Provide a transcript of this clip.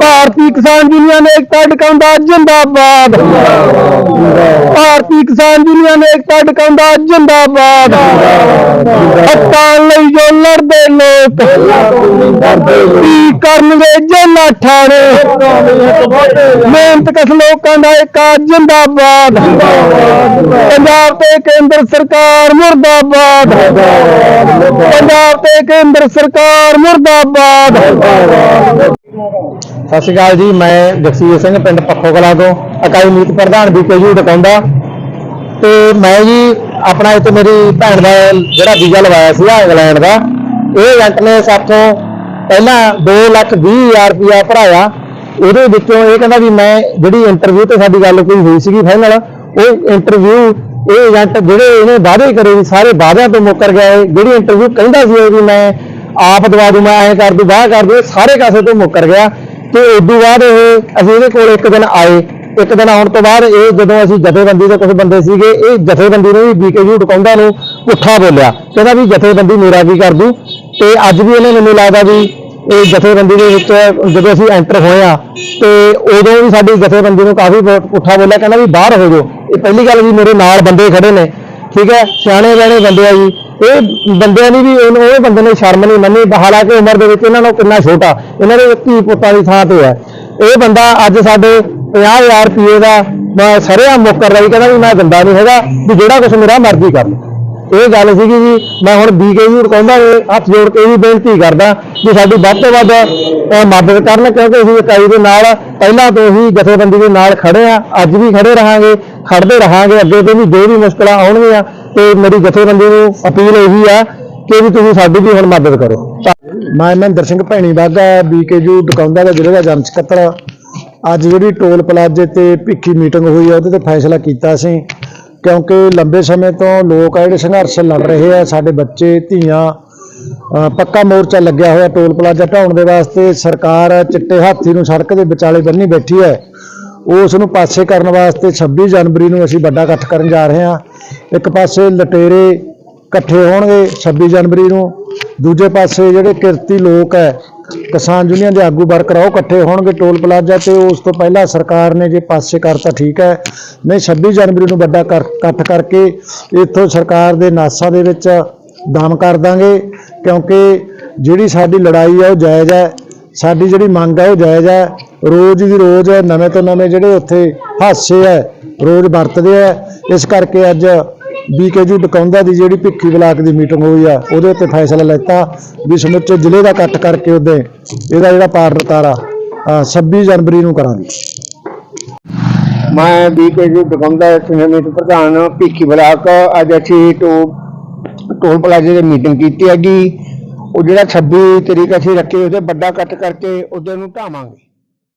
ਭਾਰਤੀ ਕਿਸਾਨ ਯੂਨੀਅਨ ਏਕਤਾ ਟਿਕਾਉਂਦਾ ਜਿੰਦਾਬਾਦ। ਕਿਸਾਨ ਯੂਨੀਅਨ ਏਕਤਾ ਟਿਕਾਉਂਦਾ ਜਿੰਦਾਬਾਦ। ਹੱਕਾਂ ਲਈ ਜੋ ਲੜਦੇ ਲੋਕ। ਕੀ ਕਰਨਗੇ ਜੇਲਾ ਠਾਣੇ? ਮਿਹਨਤ ਕਸ ਲੋਕਾਂ ਦਾ ਏਕਾ ਜਿੰਦਾਬਾਦ। ਪੰਜਾਬ ਤੇ ਕੇਂਦਰ ਸਰਕਾਰ ਮੁਰਦਾਬਾਦ। ਪੰਜਾਬ ਤੇ ਕੇਂਦਰ ਸਰਕਾਰ ਮੁਰਦਾਬਾਦ। ਸਤਿ ਸ਼੍ਰੀ ਅਕਾਲ ਜੀ ਮੈਂ ਜਗਸੀਰ ਸਿੰਘ ਪਿੰਡ ਪੱਖੋ ਕਲਾਂ ਤੋਂ। ਇਕਾਈ ਮੀਤ ਪ੍ਰਧਾਨ ਬੀਕੇਯੂ ਟਕਾਉਂਦਾ ਤੇ ਮੈਂ ਜੀ ਆਪਣਾ ਇੱਥੇ ਮੇਰੀ ਭੈਣ ਦਾ ਜਿਹੜਾ ਵੀਜ਼ਾ ਲਵਾਇਆ ਸੀਗਾ ਇੰਗਲੈਂਡ ਦਾ, ਇਹ ਏਜੰਟ ਨੇ ਸਾਥੋਂ ਪਹਿਲਾਂ 2 ਲੱਖ 20 ਹਜ਼ਾਰ ਰੁਪਇਆ ਭਰਾਇਆ। ਉਹਦੇ ਵਿੱਚੋਂ ਇਹ ਕਹਿੰਦਾ ਵੀ ਮੈਂ ਜਿਹੜੀ ਇੰਟਰਵਿਊ ਤੇ ਸਾਡੀ ਗੱਲ ਕੋਈ ਹੋਈ ਸੀਗੀ ਫਾਈਨਲ ਉਹ ਇੰਟਰਵਿਊ ਇਹ ਏਜੰਟ ਜਿਹੜੇ ਇਹਨੇ ਵਾਅਦੇ ਕਰੇ ਸੀ, ਸਾਰੇ ਵਾਅਦਿਆਂ ਤੋਂ ਮੁੱਕਰ ਗਏ ਜਿਹੜੀ ਇੰਟਰਵਿਊ ਕਹਿੰਦਾ ਸੀ ਵੀ ਮੈਂ ਆਪ ਦਵਾ ਦੂੰ, ਮੈਂ ਐਂ ਕਰ ਦੂੰ ਬਾਹ ਕਰ ਦੂੰ ਸਾਰੇ ਕਾਸੇ ਤੋਂ ਮੁੱਕਰ ਗਿਆ। ਤੇ ਉਦੋਂ ਬਾਅਦ ਇਹ ਅਸੀਂ ਇਹਦੇ ਕੋਲ ਇੱਕ ਦਿਨ ਆਏ। ਇੱਕ ਦਿਨ ਆਉਣ ਤੋਂ ਬਾਅਦ ਇਹ ਜਦੋਂ ਅਸੀਂ ਜਥੇਬੰਦੀ ਦੇ ਕੁਝ ਬੰਦੇ ਸੀਗੇ, ਇਹ ਜਥੇਬੰਦੀ ਨੂੰ ਵੀ ਬੀਕੇਯੂ ਟਕਾਉਂਦਾ ਨੂੰ ਪੁੱਠਾ ਬੋਲਿਆ। ਕਹਿੰਦਾ ਵੀ ਜਥੇਬੰਦੀ ਮੇਰਾ ਕੀ ਕਰ ਦੂ? ਤੇ ਅੱਜ ਵੀ ਇਹਨੇ ਮੈਨੂੰ ਲੱਗਦਾ ਵੀ ਇਹ ਜਥੇਬੰਦੀ ਦੇ ਵਿੱਚ ਜਦੋਂ ਅਸੀਂ ਐਂਟਰ ਹੋਏ ਆ ਤੇ ਉਦੋਂ ਵੀ ਸਾਡੀ ਜਥੇਬੰਦੀ ਨੂੰ ਕਾਫੀ ਪੁੱਠਾ ਬੋਲਿਆ। ਕਹਿੰਦਾ ਵੀ ਬਾਹਰ ਹੋ ਜਾਓ। ਇਹ ਪਹਿਲੀ ਗੱਲ ਵੀ ਮੇਰੇ ਨਾਲ ਬੰਦੇ ਖੜੇ ਨੇ। ਠੀਕ ਹੈ? ਸਿਆਣੇ ਬਿਆਣੇ ਬੰਦੇ ਆ ਜੀ। ਇਹ ਬੰਦਿਆਂ ਦੀ ਵੀ ਉਹਨੂੰ- ਉਹ ਬੰਦੇ ਨੇ ਸ਼ਰਮ ਨਹੀਂ ਮੰਨੀ। ਹਾਲਾਂਕਿ ਉਮਰ ਦੇ ਵਿੱਚ ਇਹਨਾਂ ਨੂੰ ਕਿੰਨਾ ਛੋਟਾ। ਇਹਨਾਂ ਦੇ ਧੀ ਪੁੱਤਾਂ ਦੀ ਥਾਂ ਤੇ ਹੈ। ਇਹ ਬੰਦਾ ਅੱਜ ਸਾਡੇ 50000 ਰੁਪਏ ਦਾ ਮੈਂ ਸਰਿਆ ਮੁੱਕਰ ਰਹੀ ਕਹਿੰਦਾ ਵੀ ਮੈਂ ਦਿੰਦਾ ਨਹੀਂ ਹੈਗਾ, ਵੀ ਜਿਹੜਾ ਕੁਝ ਮੇਰਾ ਮਰਜ਼ੀ ਕਰ। ਇਹ ਗੱਲ ਸੀਗੀ ਜੀ, ਮੈਂ ਹੁਣ ਬੀਕੇਯੂ ਕਹਿੰਦਾ ਹੱਥ ਜੋੜ ਕੇ ਵੀ ਬੇਨਤੀ ਕਰਦਾ ਵੀ ਸਾਡੀ ਵੱਧ ਤੋਂ ਵੱਧ ਮਦਦ ਕਰਨ, ਕਿਉਂਕਿ ਅਸੀਂ ਇਕਾਈ ਦੇ ਨਾਲ, ਪਹਿਲਾਂ ਤੋਂ ਹੀ ਜਥੇਬੰਦੀ ਦੇ ਨਾਲ ਖੜੇ ਆ ਅੱਜ ਵੀ ਖੜੇ ਰਹਾਂਗੇ ਖੜਦੇ ਰਹਾਂਗੇ, ਅੱਗੇ ਤੋਂ ਵੀ ਜੋ ਵੀ ਮੁਸ਼ਕਲਾਂ ਆਉਣਗੀਆਂ, ਤੇ ਮੇਰੀ ਜਥੇਬੰਦੀ ਨੂੰ ਅਪੀਲ ਇਹੀ ਆ ਕਿ ਵੀ ਤੁਸੀਂ ਸਾਡੀ ਵੀ ਹੁਣ ਮਦਦ ਕਰੋ। ਮੈਂ ਮਹਿੰਦਰ ਸਿੰਘ ਭੈਣੀ ਬਾਗਾ ਬੀਕੇਯੂ ਡਕਾਉਂਦਾ ਦਾ ਜ਼ਿਲ੍ਹੇ ਦਾ ਜਨ ਸਕੱਤਰ ਅੱਜ ਜਿਹੜੀ ਟੋਲ ਪਲਾਜ਼ੇ ਤੇ ਭਿੱਖੀ ਮੀਟਿੰਗ ਹੋਈ ਆ, ਉਹਦੇ ਤੇ ਫੈਸਲਾ ਕੀਤਾ ਸੀ। ਕਿਉਂਕਿ ਲੰਬੇ ਸਮੇਂ ਤੋਂ ਲੋਕ ਆ ਜਿਹੜੇ ਸੰਘਰਸ਼ ਲੜ ਰਹੇ ਆ, ਸਾਡੇ ਬੱਚੇ, ਧੀਆਂ ਪੱਕਾ ਮੋਰਚਾ ਲੱਗਿਆ ਹੋਇਆ ਟੋਲ ਪਲਾਜ਼ਾ ਢਾਉਣ ਦੇ ਵਾਸਤੇ। ਸਰਕਾਰ ਚਿੱਟੇ ਹਾਥੀ ਨੂੰ ਸੜਕ ਦੇ ਵਿਚਾਲੇ ਬੰਨੀ ਬੈਠੀ ਹੈ। ਉਸ ਨੂੰ ਪਾਸੇ ਕਰਨ ਵਾਸਤੇ 26 ਜਨਵਰੀ ਨੂੰ ਅਸੀਂ ਵੱਡਾ ਇਕੱਠ ਕਰਨ ਜਾ ਰਹੇ ਹਾਂ। ਇੱਕ ਪਾਸੇ ਲਟੇਰੇ ਇਕੱਠੇ ਹੋਣਗੇ 26 ਜਨਵਰੀ ਨੂੰ। ਦੂਜੇ ਪਾਸੇ ਜਿਹੜੇ ਕਿਰਤੀ ਲੋਕ ਹੈ, ਕਿਸਾਨ ਯੂਨੀਅਨ ਦੇ ਆਗੂ ਵਰਕਰ ਆ, ਉਹ ਇਕੱਠੇ ਹੋਣਗੇ ਟੋਲ ਪਲਾਜ਼ਾ ਤੇ। ਉਸ ਤੋਂ ਪਹਿਲਾਂ ਸਰਕਾਰ ਨੇ ਜੇ ਪਾਸੇ ਕਰਤਾ, ਠੀਕ ਹੈ। ਨਹੀਂ 26 ਜਨਵਰੀ ਨੂੰ ਵੱਡਾ ਕਰ- ਇਕੱਠ ਕਰਕੇ ਇੱਥੋਂ ਸਰਕਾਰ ਦੇ ਨਾਸਾਂ ਦੇ ਵਿੱਚ ਦਮ ਕਰ ਦਾਂਗੇ, ਕਿਉਂਕਿ ਜਿਹੜੀ ਸਾਡੀ ਲੜਾਈ ਹੈ, ਉਹ ਜਾਇਜ਼ ਹੈ। ਸਾਡੀ ਜਿਹੜੀ ਮੰਗ ਹੈ, ਉਹ ਜਾਇਜ਼ ਹੈ। ਰੋਜ਼ ਦੀ ਰੋਜ਼ ਨਵੇਂ ਤੋਂ ਨਵੇਂ ਜਿਹੜੇ ਉੱਥੇ ਹਾਸੇ ਹੈ, ਰੋਜ਼ ਵਰਤਦੇ ਹੈ। ਇਸ ਕਰਕੇ ਅੱਜ ਬੀਕੇਯੂ ਡਕਾਉਂਦਾ ਦੀ ਜਿਹੜੀ ਭਿੱਖੀ ਬਲਾਕ ਦੀ ਮੀਟਿੰਗ ਹੋਈ ਆ, ਉਹਦੇ ਉੱਤੇ ਫੈਸਲਾ ਲੈਤਾ ਵੀ ਸਮੁੱਚੇ ਜ਼ਿਲ੍ਹੇ ਦਾ ਇਕੱਠ ਕਰਕੇ ਉਹਦੇ ਇਹਦਾ ਜਿਹੜਾ ਪਾਰ ਰਤਾਰਾ 26 ਜਨਵਰੀ ਨੂੰ ਕਰਾਂਗੇ। ਮੈਂ ਬੀਕੇਜੀ ਦੁਕਾਨਦਾਰ ਸਮੇਤ ਪ੍ਰਧਾਨ ਭਿੱਖੀ ਬਲਾਕ। ਅੱਜ ਅਸੀਂ ਟੋ ਟੋਲ ਪਲਾਜ਼ੇ ਦੀ ਮੀਟਿੰਗ ਕੀਤੀ ਹੈਗੀ। ਉਹ ਜਿਹੜਾ 26 ਤਰੀਕ ਅਸੀਂ ਰੱਖੇ, ਉਹਦੇ ਵੱਡਾ ਕੱਟ ਕਰਕੇ ਉਹਦੇ ਨੂੰ ਢਾਵਾਂਗੇ।